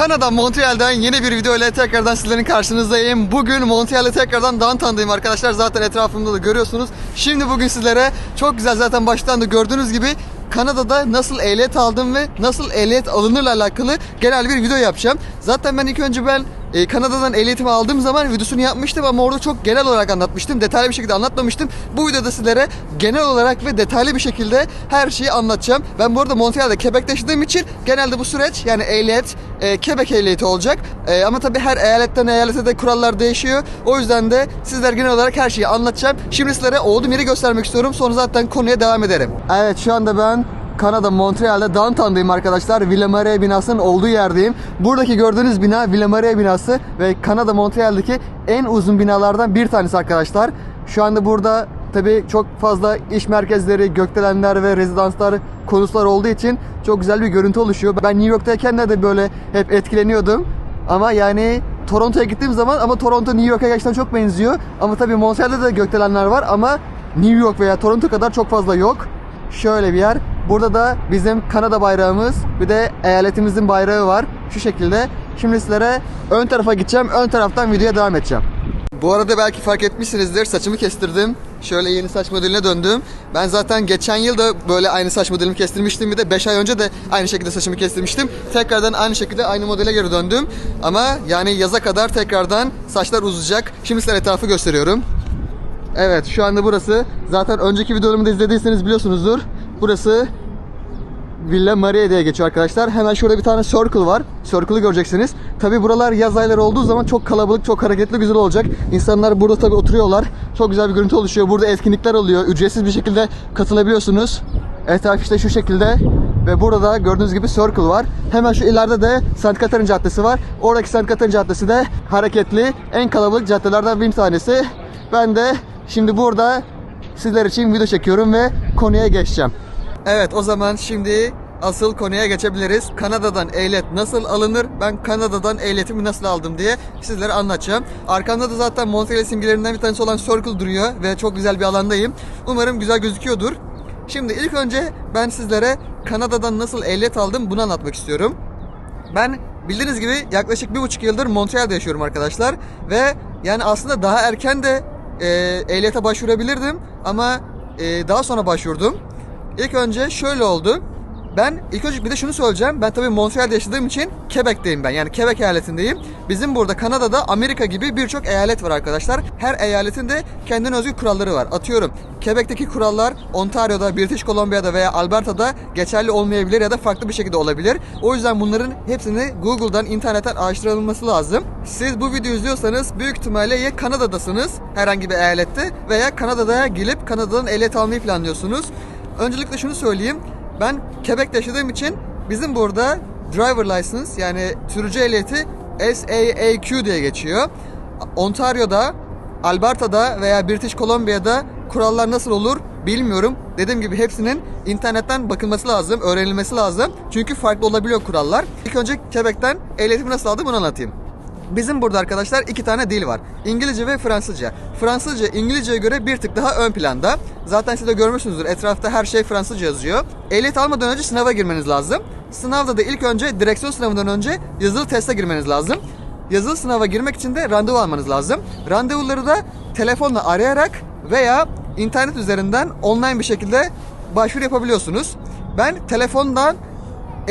Kanada Montreal'den yeni bir video ile tekrardan sizlerin karşınızdayım. Bugün Montreal'de tekrardan downtown'dayım arkadaşlar. Zaten etrafımda da görüyorsunuz. Şimdi bugün sizlere çok güzel zaten baştan da gördüğünüz gibi Kanada'da nasıl ehliyet aldım ve nasıl ehliyet alınırla alakalı genel bir video yapacağım. Zaten ben ilk önce ben e, Kanada'dan ehliyetimi aldığım zaman videosunu yapmıştım ama orada çok genel olarak anlatmıştım. Detaylı bir şekilde anlatmamıştım. Bu videoda sizlere genel olarak ve detaylı bir şekilde her şeyi anlatacağım. Ben bu arada Montreal'de Quebec'te yaşadığım için genelde bu süreç yani ehliyet e, Quebec ehliyeti olacak. E, ama tabii her eyaletten eyalete de kurallar değişiyor. O yüzden de sizler genel olarak her şeyi anlatacağım. Şimdi sizlere olduğum yeri göstermek istiyorum. Sonra zaten konuya devam ederim. Evet şu anda ben Kanada Montreal'de downtown'dayım arkadaşlar. Ville Marie binasının olduğu yerdeyim. Buradaki gördüğünüz bina Ville Marie binası ve Kanada Montreal'deki en uzun binalardan bir tanesi arkadaşlar. Şu anda burada tabii çok fazla iş merkezleri, gökdelenler ve rezidanslar, konutlar olduğu için çok güzel bir görüntü oluşuyor. Ben New York'tayken de böyle hep etkileniyordum. Ama yani Toronto'ya gittiğim zaman ama Toronto New York'a gerçekten çok benziyor. Ama tabii Montreal'de de gökdelenler var ama New York veya Toronto kadar çok fazla yok. Şöyle bir yer. Burada da bizim Kanada bayrağımız bir de eyaletimizin bayrağı var. Şu şekilde. Şimdi sizlere ön tarafa gideceğim. Ön taraftan videoya devam edeceğim. Bu arada belki fark etmişsinizdir. Saçımı kestirdim. Şöyle yeni saç modeline döndüm. Ben zaten geçen yıl da böyle aynı saç modelimi kestirmiştim. Bir de 5 ay önce de aynı şekilde saçımı kestirmiştim. Tekrardan aynı şekilde aynı modele geri döndüm. Ama yani yaza kadar tekrardan saçlar uzayacak. Şimdi size etrafı gösteriyorum. Evet şu anda burası. Zaten önceki videolarımı da izlediyseniz biliyorsunuzdur. Burası Villa Maria diye geçiyor arkadaşlar. Hemen şurada bir tane circle var. Circle'ı göreceksiniz. Tabi buralar yaz ayları olduğu zaman çok kalabalık, çok hareketli, güzel olacak. İnsanlar burada tabi oturuyorlar. Çok güzel bir görüntü oluşuyor. Burada etkinlikler oluyor. Ücretsiz bir şekilde katılabiliyorsunuz. Etraf işte şu şekilde. Ve burada gördüğünüz gibi circle var. Hemen şu ileride de St. Catherine Caddesi var. Oradaki St. Catherine Caddesi de hareketli, en kalabalık caddelerden bir tanesi. Ben de şimdi burada sizler için video çekiyorum ve konuya geçeceğim. Evet o zaman şimdi asıl konuya geçebiliriz. Kanada'dan ehliyet nasıl alınır? Ben Kanada'dan ehliyetimi nasıl aldım diye sizlere anlatacağım. Arkamda da zaten Montreal simgelerinden bir tanesi olan Circle duruyor ve çok güzel bir alandayım. Umarım güzel gözüküyordur. Şimdi ilk önce ben sizlere Kanada'dan nasıl ehliyet aldım bunu anlatmak istiyorum. Ben bildiğiniz gibi yaklaşık bir buçuk yıldır Montreal'de yaşıyorum arkadaşlar. Ve yani aslında daha erken de e, ehliyete başvurabilirdim ama e, daha sonra başvurdum. İlk önce şöyle oldu. Ben ilk önce bir de şunu söyleyeceğim. Ben tabii Montreal'de yaşadığım için Quebec'teyim ben. Yani Quebec eyaletindeyim. Bizim burada Kanada'da Amerika gibi birçok eyalet var arkadaşlar. Her eyaletin de kendine özgü kuralları var. Atıyorum Quebec'teki kurallar Ontario'da, British Columbia'da veya Alberta'da geçerli olmayabilir ya da farklı bir şekilde olabilir. O yüzden bunların hepsini Google'dan, internetten araştırılması lazım. Siz bu videoyu izliyorsanız büyük ihtimalle ya Kanada'dasınız herhangi bir eyalette veya Kanada'da gelip Kanada'dan ehliyet almayı planlıyorsunuz. Öncelikle şunu söyleyeyim. Ben Quebec'te yaşadığım için bizim burada driver license yani sürücü ehliyeti SAAQ diye geçiyor. Ontario'da, Alberta'da veya British Columbia'da kurallar nasıl olur bilmiyorum. Dediğim gibi hepsinin internetten bakılması lazım, öğrenilmesi lazım. Çünkü farklı olabiliyor kurallar. İlk önce Quebec'ten ehliyetimi nasıl aldım bunu anlatayım. Bizim burada arkadaşlar iki tane dil var. İngilizce ve Fransızca. Fransızca İngilizceye göre bir tık daha ön planda. Zaten siz de görmüşsünüzdür. Etrafta her şey Fransızca yazıyor. Ehliyet almadan önce sınava girmeniz lazım. Sınavda da ilk önce direksiyon sınavından önce yazılı teste girmeniz lazım. Yazılı sınava girmek için de randevu almanız lazım. Randevuları da telefonla arayarak veya internet üzerinden online bir şekilde başvuru yapabiliyorsunuz. Ben telefondan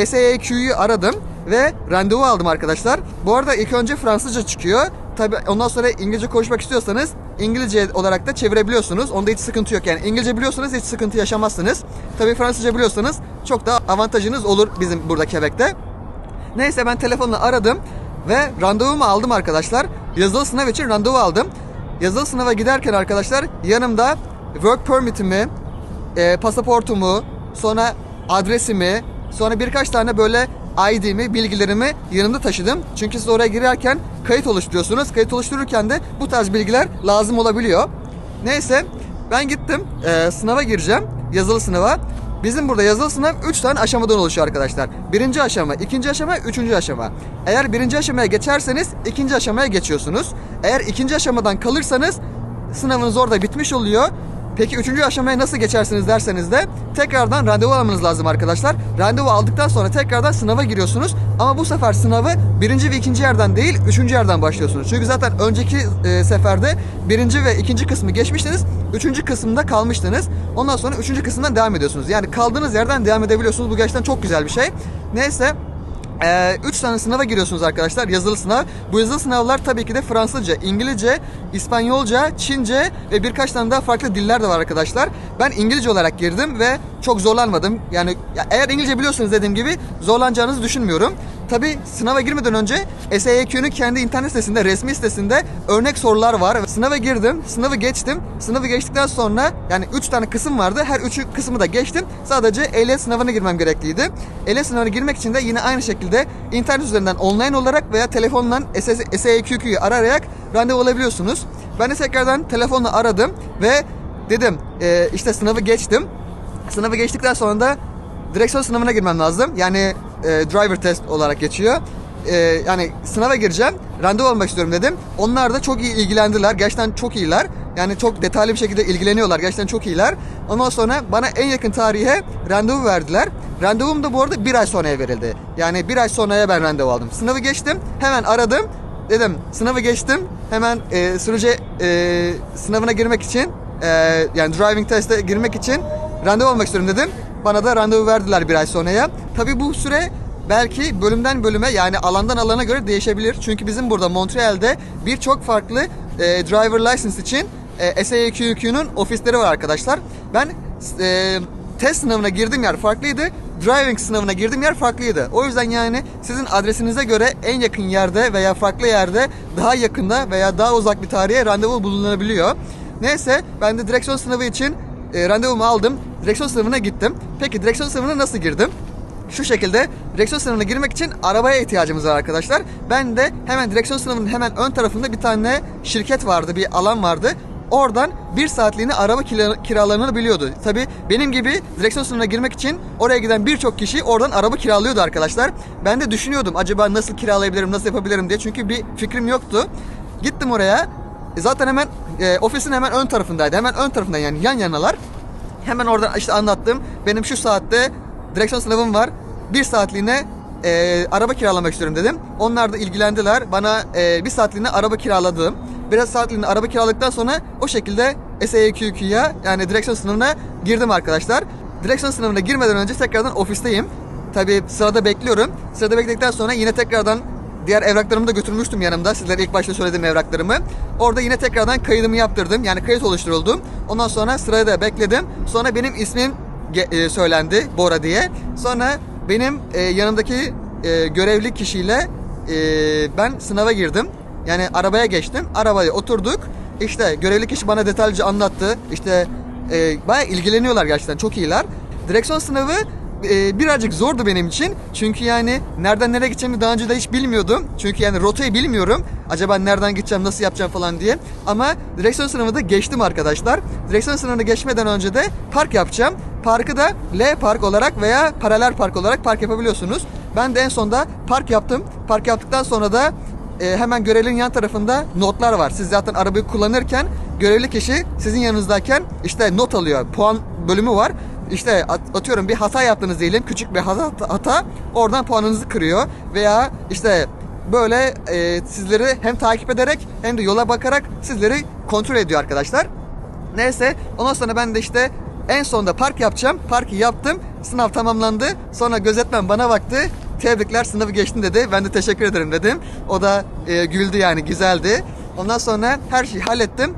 SAAQ'yu aradım ve randevu aldım arkadaşlar. Bu arada ilk önce Fransızca çıkıyor. Tabi ondan sonra İngilizce konuşmak istiyorsanız İngilizce olarak da çevirebiliyorsunuz. Onda hiç sıkıntı yok yani. İngilizce biliyorsanız hiç sıkıntı yaşamazsınız. Tabi Fransızca biliyorsanız çok daha avantajınız olur bizim burada Quebec'te. Neyse ben telefonla aradım ve randevumu aldım arkadaşlar. Yazılı sınav için randevu aldım. Yazılı sınava giderken arkadaşlar yanımda work permit'imi, e, pasaportumu, sonra adresimi, sonra birkaç tane böyle ID'mi, bilgilerimi yanımda taşıdım. Çünkü siz oraya girerken kayıt oluşturuyorsunuz. Kayıt oluştururken de bu tarz bilgiler lazım olabiliyor. Neyse ben gittim e, sınava gireceğim. Yazılı sınava. Bizim burada yazılı sınav 3 tane aşamadan oluşuyor arkadaşlar. Birinci aşama, ikinci aşama, üçüncü aşama. Eğer birinci aşamaya geçerseniz ikinci aşamaya geçiyorsunuz. Eğer ikinci aşamadan kalırsanız sınavınız orada bitmiş oluyor. Peki üçüncü aşamaya nasıl geçersiniz derseniz de tekrardan randevu almanız lazım arkadaşlar. Randevu aldıktan sonra tekrardan sınava giriyorsunuz. Ama bu sefer sınavı birinci ve ikinci yerden değil üçüncü yerden başlıyorsunuz. Çünkü zaten önceki e, seferde birinci ve ikinci kısmı geçmiştiniz. Üçüncü kısımda kalmıştınız. Ondan sonra üçüncü kısımdan devam ediyorsunuz. Yani kaldığınız yerden devam edebiliyorsunuz. Bu gerçekten çok güzel bir şey. Neyse 3 ee, tane sınava giriyorsunuz arkadaşlar yazılı sınav. Bu yazılı sınavlar tabii ki de Fransızca, İngilizce, İspanyolca, Çince ve birkaç tane daha farklı diller de var arkadaşlar. Ben İngilizce olarak girdim ve çok zorlanmadım. Yani ya eğer İngilizce biliyorsanız dediğim gibi zorlanacağınızı düşünmüyorum. Tabi sınava girmeden önce SAEQ'nun kendi internet sitesinde, resmi sitesinde örnek sorular var. Sınava girdim, sınavı geçtim. Sınavı geçtikten sonra yani 3 tane kısım vardı. Her 3 kısmı da geçtim. Sadece ehliyet sınavına girmem gerekliydi. Ehliyet sınavına girmek için de yine aynı şekilde internet üzerinden online olarak veya telefonla SAEQ'yu arayarak randevu alabiliyorsunuz. Ben de tekrardan telefonla aradım ve dedim e, işte sınavı geçtim. Sınavı geçtikten sonra da direksiyon sınavına girmem lazım. Yani e, driver test olarak geçiyor. E, yani sınava gireceğim. Randevu almak istiyorum dedim. Onlar da çok iyi ilgilendiler. Gerçekten çok iyiler. Yani çok detaylı bir şekilde ilgileniyorlar. Gerçekten çok iyiler. Ondan sonra bana en yakın tarihe randevu verdiler. Randevum da bu arada bir ay sonraya verildi. Yani bir ay sonraya ben randevu aldım. Sınavı geçtim. Hemen aradım. Dedim sınavı geçtim. Hemen e, sürücü e, sınavına girmek için e, yani driving teste girmek için randevu almak istiyorum dedim. Bana da randevu verdiler bir ay sonraya. Tabi bu süre belki bölümden bölüme yani alandan alana göre değişebilir. Çünkü bizim burada Montreal'de birçok farklı e, driver license için e, SAQQ'nun ofisleri var arkadaşlar. Ben e, test sınavına girdiğim yer farklıydı. Driving sınavına girdiğim yer farklıydı. O yüzden yani sizin adresinize göre en yakın yerde veya farklı yerde daha yakında veya daha uzak bir tarihe randevu bulunabiliyor. Neyse ben de direksiyon sınavı için e, randevumu aldım. Direksiyon sınavına gittim. Peki direksiyon sınavına nasıl girdim? Şu şekilde direksiyon sınavına girmek için arabaya ihtiyacımız var arkadaşlar. Ben de hemen direksiyon sınavının hemen ön tarafında bir tane şirket vardı, bir alan vardı. Oradan bir saatliğine araba kiralarını biliyordu. Tabi benim gibi direksiyon sınavına girmek için oraya giden birçok kişi oradan araba kiralıyordu arkadaşlar. Ben de düşünüyordum acaba nasıl kiralayabilirim, nasıl yapabilirim diye. Çünkü bir fikrim yoktu. Gittim oraya. E, zaten hemen e, ofisin hemen ön tarafındaydı. Hemen ön tarafında yani yan yanalar. Hemen oradan işte anlattım. Benim şu saatte direksiyon sınavım var. Bir saatliğine e, araba kiralamak istiyorum dedim. Onlar da ilgilendiler. Bana e, bir saatliğine araba kiraladım. Biraz saatliğine araba kiraladıktan sonra o şekilde SAQQ'ya yani direksiyon sınavına girdim arkadaşlar. Direksiyon sınavına girmeden önce tekrardan ofisteyim. Tabi sırada bekliyorum. Sırada bekledikten sonra yine tekrardan diğer evraklarımı da götürmüştüm yanımda. Sizlere ilk başta söylediğim evraklarımı. Orada yine tekrardan kaydımı yaptırdım. Yani kayıt oluşturuldum. Ondan sonra sırada da bekledim. Sonra benim ismim e, söylendi Bora diye. Sonra benim e, yanımdaki e, görevli kişiyle e, ben sınava girdim. Yani arabaya geçtim. Arabaya oturduk. İşte görevli kişi bana detaylıca anlattı. İşte e, bayağı ilgileniyorlar gerçekten. Çok iyiler. Direksiyon sınavı e, birazcık zordu benim için. Çünkü yani nereden nereye gideceğimi daha önce de hiç bilmiyordum. Çünkü yani rotayı bilmiyorum. Acaba nereden gideceğim, nasıl yapacağım falan diye. Ama direksiyon sınavını da geçtim arkadaşlar. Direksiyon sınavını geçmeden önce de park yapacağım. Parkı da L park olarak veya paralel park olarak park yapabiliyorsunuz. Ben de en sonda park yaptım. Park yaptıktan sonra da e, hemen görevlinin yan tarafında notlar var. Siz zaten arabayı kullanırken görevli kişi sizin yanınızdayken işte not alıyor. Puan bölümü var işte atıyorum bir hata yaptınız diyelim küçük bir hata, hata oradan puanınızı kırıyor veya işte böyle e, sizleri hem takip ederek hem de yola bakarak sizleri kontrol ediyor arkadaşlar. Neyse ondan sonra ben de işte en sonunda park yapacağım. Parkı yaptım. Sınav tamamlandı. Sonra gözetmen bana baktı. Tebrikler sınavı geçtin dedi. Ben de teşekkür ederim dedim. O da e, güldü yani güzeldi. Ondan sonra her şeyi hallettim.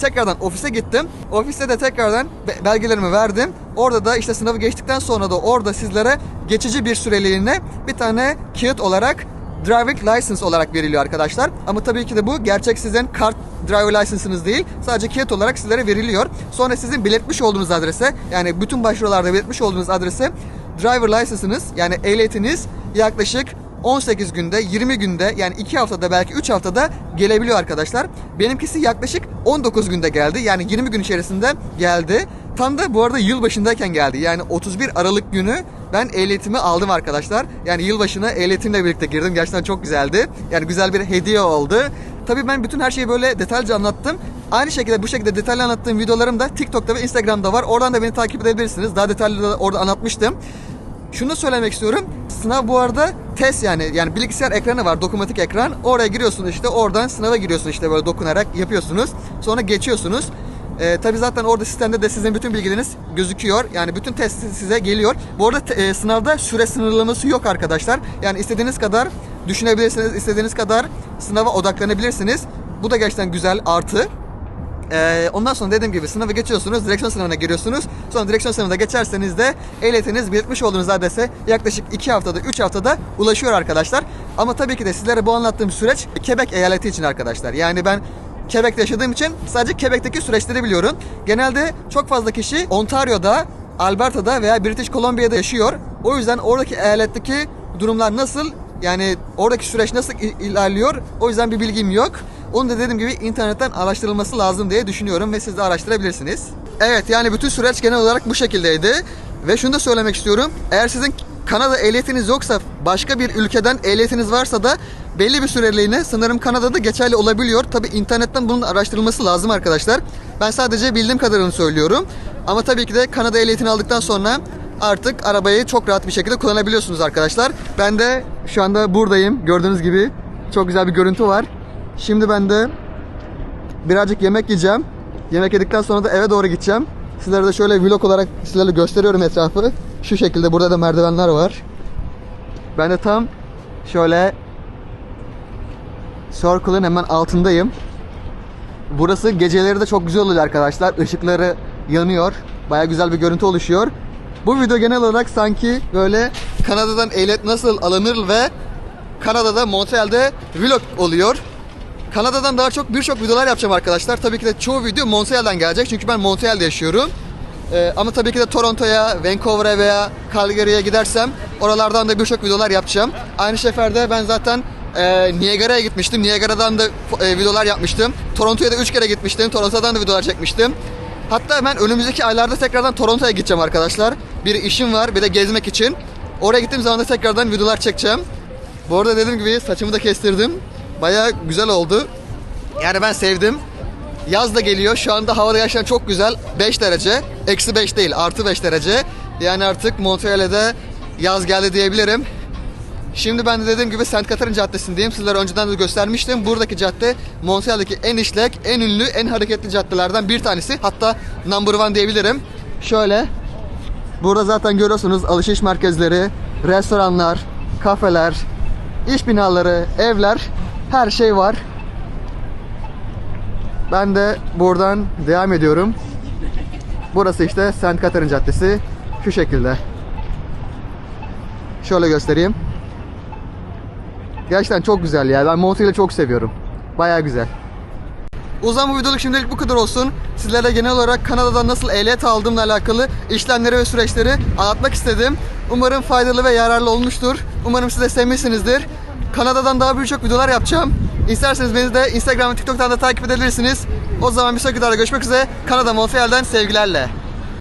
Tekrardan ofise gittim. Ofiste de tekrardan belgelerimi verdim. Orada da işte sınavı geçtikten sonra da orada sizlere geçici bir süreliğine bir tane kağıt olarak driving license olarak veriliyor arkadaşlar. Ama tabii ki de bu gerçek sizin kart driver license'ınız değil. Sadece kağıt olarak sizlere veriliyor. Sonra sizin belirtmiş olduğunuz adrese yani bütün başvurularda belirtmiş olduğunuz adrese driver license'ınız yani ehliyetiniz yaklaşık 18 günde, 20 günde yani 2 haftada belki 3 haftada gelebiliyor arkadaşlar. Benimkisi yaklaşık 19 günde geldi. Yani 20 gün içerisinde geldi. Tam da bu arada yılbaşındayken geldi. Yani 31 Aralık günü ben ehliyetimi aldım arkadaşlar. Yani yılbaşına ehliyetimle birlikte girdim. Gerçekten çok güzeldi. Yani güzel bir hediye oldu. Tabii ben bütün her şeyi böyle detaylıca anlattım. Aynı şekilde bu şekilde detaylı anlattığım videolarım da TikTok'ta ve Instagram'da var. Oradan da beni takip edebilirsiniz. Daha detaylı da orada anlatmıştım. Şunu da söylemek istiyorum. Sınav bu arada test yani yani bilgisayar ekranı var, dokunmatik ekran. Oraya giriyorsunuz işte oradan sınava giriyorsunuz işte böyle dokunarak yapıyorsunuz. Sonra geçiyorsunuz. Ee, tabii zaten orada sistemde de sizin bütün bilgileriniz gözüküyor. Yani bütün test size geliyor. Bu arada e, sınavda süre sınırlaması yok arkadaşlar. Yani istediğiniz kadar düşünebilirsiniz, istediğiniz kadar sınava odaklanabilirsiniz. Bu da gerçekten güzel artı. Ee, ondan sonra dediğim gibi sınavı geçiyorsunuz, direksiyon sınavına giriyorsunuz. Sonra direksiyon sınavına geçerseniz de ehliyetiniz bitmiş olduğunuz adrese yaklaşık 2 haftada, 3 haftada ulaşıyor arkadaşlar. Ama tabii ki de sizlere bu anlattığım süreç Quebec eyaleti için arkadaşlar. Yani ben Quebec'te yaşadığım için sadece Quebec'teki süreçleri biliyorum. Genelde çok fazla kişi Ontario'da, Alberta'da veya British Columbia'da yaşıyor. O yüzden oradaki eyaletteki durumlar nasıl yani oradaki süreç nasıl il- ilerliyor o yüzden bir bilgim yok. Onu da dediğim gibi internetten araştırılması lazım diye düşünüyorum ve siz de araştırabilirsiniz. Evet yani bütün süreç genel olarak bu şekildeydi. Ve şunu da söylemek istiyorum. Eğer sizin Kanada ehliyetiniz yoksa başka bir ülkeden ehliyetiniz varsa da belli bir süreliğine sanırım Kanada'da geçerli olabiliyor. Tabi internetten bunun araştırılması lazım arkadaşlar. Ben sadece bildiğim kadarını söylüyorum. Ama tabii ki de Kanada ehliyetini aldıktan sonra artık arabayı çok rahat bir şekilde kullanabiliyorsunuz arkadaşlar. Ben de şu anda buradayım. Gördüğünüz gibi çok güzel bir görüntü var. Şimdi ben de birazcık yemek yiyeceğim. Yemek yedikten sonra da eve doğru gideceğim. Sizlere de şöyle vlog olarak sizlerle gösteriyorum etrafı. Şu şekilde burada da merdivenler var. Ben de tam şöyle Circle'ın hemen altındayım. Burası geceleri de çok güzel oluyor arkadaşlar. Işıkları yanıyor. Baya güzel bir görüntü oluşuyor. Bu video genel olarak sanki böyle Kanada'dan ehliyet nasıl alınır ve Kanada'da Montreal'de vlog oluyor. Kanada'dan daha çok birçok videolar yapacağım arkadaşlar. Tabii ki de çoğu video Montreal'den gelecek çünkü ben Montreal'de yaşıyorum. Ee, ama tabii ki de Toronto'ya, Vancouver'a veya Calgary'ye gidersem oralardan da birçok videolar yapacağım. Aynı seferde ben zaten e, Niagara'ya gitmiştim. Niagara'dan da e, videolar yapmıştım. Toronto'ya da 3 kere gitmiştim. Toronto'dan da videolar çekmiştim. Hatta ben önümüzdeki aylarda tekrardan Toronto'ya gideceğim arkadaşlar. Bir işim var bir de gezmek için. Oraya gittiğim zaman da tekrardan videolar çekeceğim. Bu arada dediğim gibi saçımı da kestirdim. Baya güzel oldu. Yani ben sevdim. Yaz da geliyor. Şu anda havada gerçekten çok güzel. 5 derece. Eksi 5 değil. Artı 5 derece. Yani artık Montreal'de yaz geldi diyebilirim. Şimdi ben de dediğim gibi Saint Catherine Caddesi'ndeyim. Sizlere önceden de göstermiştim. Buradaki cadde Montreal'deki en işlek, en ünlü, en hareketli caddelerden bir tanesi. Hatta number one diyebilirim. Şöyle. Burada zaten görüyorsunuz alışveriş merkezleri, restoranlar, kafeler, iş binaları, evler, her şey var. Ben de buradan devam ediyorum. Burası işte Saint Catherine Caddesi. Şu şekilde. Şöyle göstereyim. Gerçekten çok güzel ya. Ben Montreal'i çok seviyorum. Baya güzel. Zaman bu videoluk şimdilik bu kadar olsun. Sizlere genel olarak Kanada'dan nasıl ehliyet aldığımla alakalı işlemleri ve süreçleri anlatmak istedim. Umarım faydalı ve yararlı olmuştur. Umarım siz de sevmişsinizdir. Kanada'dan daha birçok videolar yapacağım. İsterseniz beni de Instagram ve TikTok'tan da takip edebilirsiniz. O zaman bir sonraki videoda görüşmek üzere. Kanada Montreal'den sevgilerle.